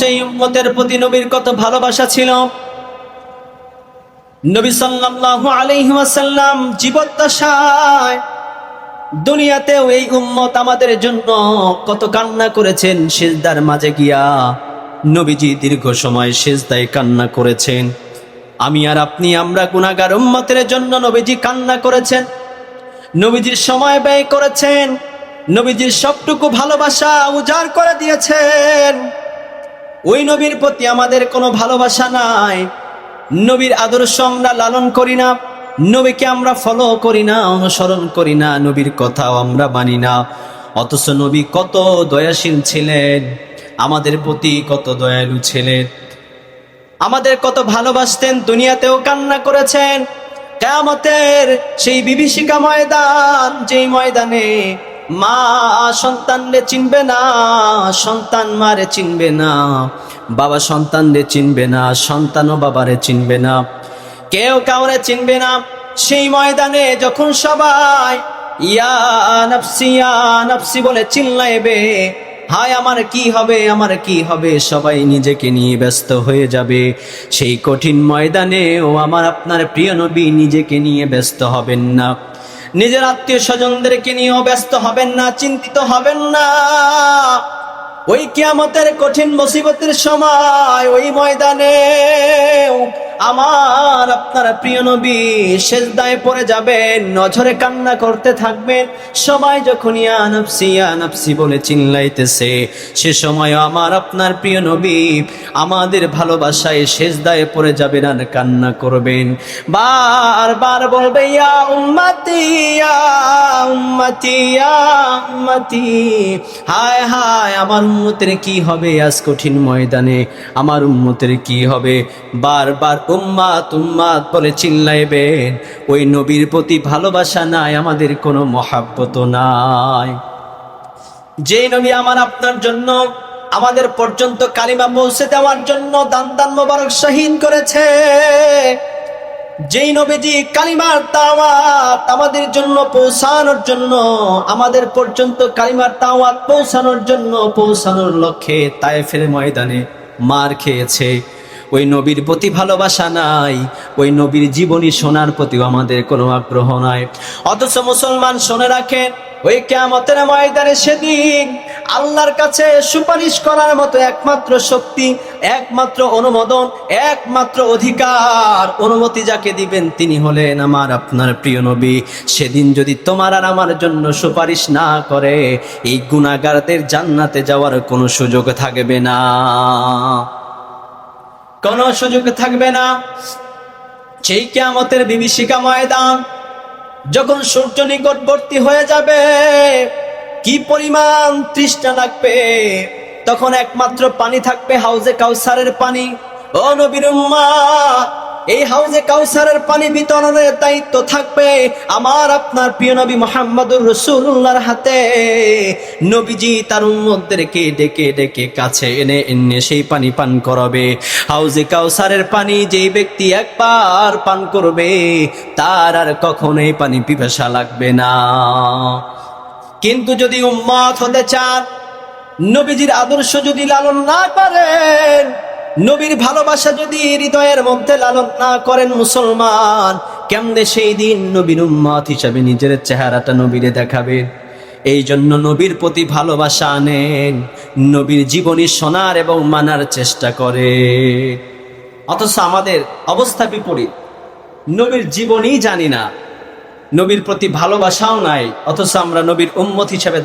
সেই উম্মতের প্রতি নবীর কত ভালোবাসা ছিল। নবী সাল্লাল্লাহু আলাইহি ওয়াসাল্লাম জীবদ্দশায় দুনিয়াতেও এই উম্মত আমাদের জন্য কত কান্না করেছেন, সিজদার মাঝে গিয়া নবীজি দীর্ঘ সময় সিজদায় কান্না করেছেন। আমি আর আপনি, আমরা গুনাহগার উম্মতের জন্য নবীজি কান্না করেছেন। নবীজির সময় ব্যয় করেছেন। নবীজির সবটুকু ভালোবাসা উজাড় করে দিয়েছেন। ওই নবীর প্রতি আমাদের কোনো ভালোবাসা নাই। নবীর আদর্শ আমরা লালন করি না, নবীকে আমরা ফলো করি না, অনুসরণ করি না, নবীর কথাও আমরা মানি না। অথচ নবী কত দয়াশীল ছিলেন, আমাদের প্রতি কত দয়ালু ছিলেন। আমাদের কত ভালোবাসতেন, দুনিয়াতেও কান্না করেছেন। কেয়ামতের সেই বিভীষিকা ময়দান, যেই ময়দানে মা সন্তানরে চিনবে না, সন্তান মারে চিনবে না, বাবা সন্তানরে চিনবে না, সন্তানও বাবারে চিনবে না, কেউ কাউরে চিনবে না। সেই ময়দানে যখন সবাই, ইয়া নাফসি ইয়া নাফসি বলে চিল্লাইবে, হায় আমার কি হবে, আমার কি হবে, সবাই নিজেকে নিয়ে ব্যস্ত হয়ে যাবে। সেই কঠিন ময়দানে ও আমার আপনার প্রিয় নবী নিজেকে নিয়ে ব্যস্ত হবেন না। নিজের আত্মীয় স্বজনদেরকে নিয়েও ব্যস্ত হবেন না, চিন্তিত হবেন না। ওই কিয়ামতের কঠিন মুসিবতের সময়, ওই ময়দানে আমার আপনার প্রিয় নবী শেষদায় পড়ে যাবেন, নজরে কান্না করতে থাকবেন। সবাই যখন ইয়া নাফসি বলে চিল্লাইতেছে, সে সময় আমার আপনার প্রিয় নবী আমাদের ভালোবাসায় শেষদায় পড়ে যাবেন আর কান্না করবেন। বারবার বলবে, ইয়া উম্মতি ইয়া উম্মতি ইয়া উম্মতি। হায় হায়, আমার উম্মতের কি হবে আজ কঠিন ময়দানে? আমার উম্মতের কি হবে? বারবার উম্মাত উম্মাত বলে চিল্লাইবেন, ওই নবীর প্রতি ভালোবাসা নাই, আমাদের কোনো মহাব্বত নাই। যে নবী আমার আপনার জন্য, আমাদের পর্যন্ত কালিমা পৌঁছে দেওয়ার জন্য দান দান মোবারক শাহীন করেছে। যেই নবীজি কালিমার তাওয়াত আমাদের জন্য পৌঁছানোর জন্য, আমাদের পর্যন্ত কালিমার তাওয়াত পৌঁছানোর জন্য, পৌঁছানোর লক্ষ্যে তায়েফের ময়দানে মার খেয়েছে। ওই নবীর প্রতি ভালোবাসা নাই, ওই নবীর জীবনী শোনার প্রতিও আমাদের কোনো আগ্রহ নাই। অথচ মুসলমান শুনে রাখেন ওই কেয়ামতের ময়দানে সেদিন আল্লাহর কাছে সুপারিশ করার মতো একমাত্র শক্তি, একমাত্র অনুমোদন, একমাত্র অধিকার, অনুমতি যাকে দিবেন তিনি হলেন আমার আপনার প্রিয় নবী। সেদিন যদি তোমার আর আমার জন্য সুপারিশ না করে, এই গুণাগারদের জান্নাতে যাওয়ার কোনো সুযোগ থাকবে না। কোনো সুযোগ থাকবে না। সেই কেয়ামতের বিভীষিকা ময়দান যখন সূর্য নিকটবর্তী হয়ে যাবে কি পরিমাণ তৃষ্ণা লাগবে? তখন একমাত্র পানি থাকবে হাউজে কাউসারের পানি। ও নবীর উম্মাত, এই হাউজে কাউসারের পানি বিতরণের দায়িত্ব থাকবে আমার আপনার প্রিয় নবী মোহাম্মদুর রসুল্লাহর হাতে। নবীজি তার উম্মতদেরকে ডেকে ডেকে কাছে এনে এনে সেই পানি পান করাবে। হাউজে কাউসারের পানি যেই ব্যক্তি একবার পান করবে, তার আর কখনোই পানি পিপাসা লাগবে না। কিন্তু যদি উম্মত হতে চান, নবীজির আদর্শ যদি লালন না করেন নবীর ভালোবাসা যদি হৃদয়ের মধ্যে লালন না করেন মুসলমান, কেমনে সেই দিন নবীর উম্মত হিসাবে নিজের চেহারাটা নবীরে দেখাবে? এই জন্য নবীর প্রতি ভালোবাসা আনেন, নবীর জীবনী শোনার এবং মানার চেষ্টা করে। অথচ আমাদের অবস্থা বিপরীত। নবীর জীবনই জানি না, নবীর প্রতি ভালোবাসাও নাই, অথচ আমরা নবীর উম্মত হিসেবে